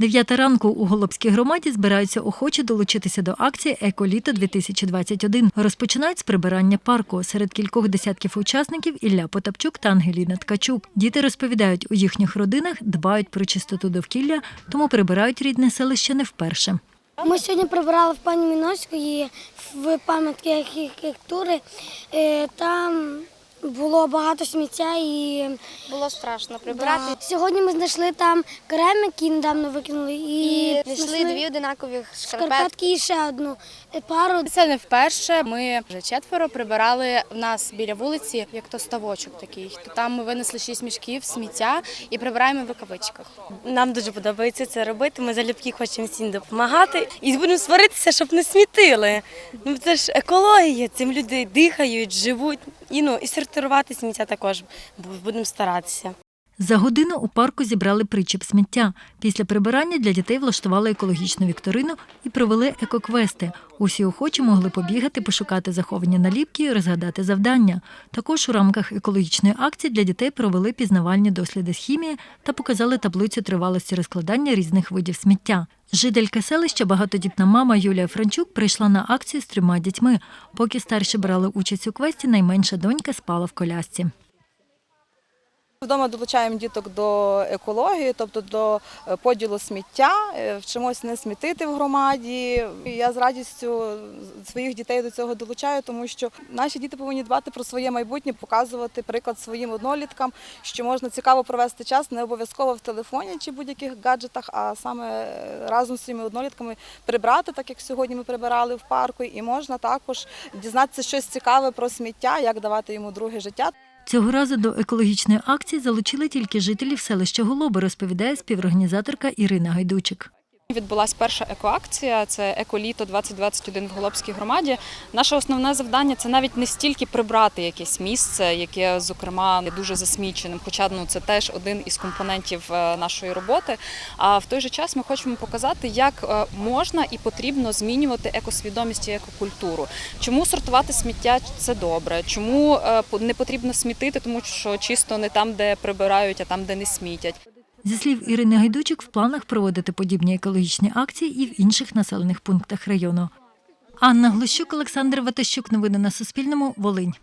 Дев'ята ранку у Голобській громаді збираються охочі долучитися до акції Еколіто 2021 Розпочинають з прибирання парку. Серед кількох десятків учасників Ілля Потапчук та Ангеліна Ткачук. Діти розповідають, у їхніх родинах дбають про чистоту довкілля, тому прибирають рідне селище не вперше. Ми сьогодні прибирали в пані Міноської в пам'ятки архітектури. Е, Там було багато сміття і Було страшно прибирати. Да. Сьогодні ми знайшли там керамік, який недавно викинули, і, І знайшли дві одинакові шкарпетки. шкарпетки і ще одну пару. Це не вперше. Ми вже четверо прибирали в нас біля вулиці, як то ставочок такий. То там ми винесли шість мішків сміття і прибираємо в рукавичках. Нам дуже подобається це робити. Ми залюбки хочемо всім допомагати і будемо сваритися, щоб не смітили. Ну це ж екологія, цим люди дихають, живуть. І ну і сортувати сміття також будемо старатися. За годину у парку зібрали причіп сміття. Після прибирання для дітей влаштували екологічну вікторину і провели екоквести. Усі охочі могли побігати, пошукати заховані наліпки і розгадати завдання. Також у рамках екологічної акції для дітей провели пізнавальні досліди з хімії та показали таблицю тривалості розкладання різних видів сміття. Жителька селища, багатодітна мама Юлія Франчук прийшла на акцію з трьома дітьми. Поки старші брали участь у квесті, найменша донька спала в колясці. Вдома долучаємо діток до екології, тобто до е, поділу сміття, е, вчимось не смітити в громаді. Я з радістю своїх дітей до цього долучаю, тому що наші діти повинні дбати про своє майбутнє, показувати приклад своїм одноліткам, що можна цікаво провести час не обов'язково в телефоні чи будь-яких гаджетах, а саме е, разом з своїми однолітками прибрати, так як сьогодні ми прибирали в парку, і можна також дізнатися щось цікаве про сміття, як давати йому друге життя. Цього разу до екологічної акції залучили тільки жителів селища Голоби, розповідає співорганізаторка Ірина Гайдучик. Відбулася перша екоакція, це еколіто 2021 в Голобській громаді. Наше основне завдання це навіть не стільки прибрати якесь місце, яке, зокрема, є дуже засміченим, хоча ну це теж один із компонентів е, нашої роботи. А в той же час ми хочемо показати, як е, можна і потрібно змінювати екосвідомість і екокультуру. Чому сортувати сміття це добре? Чому е, не потрібно смітити, тому що чисто не там, де прибирають, а там, де не смітять. Зі слів Ірини Гайдучик, в планах проводити подібні екологічні акції і в інших населених пунктах району. Анна Глущук, Олександр Ватащук. Новини на Суспільному. Волинь.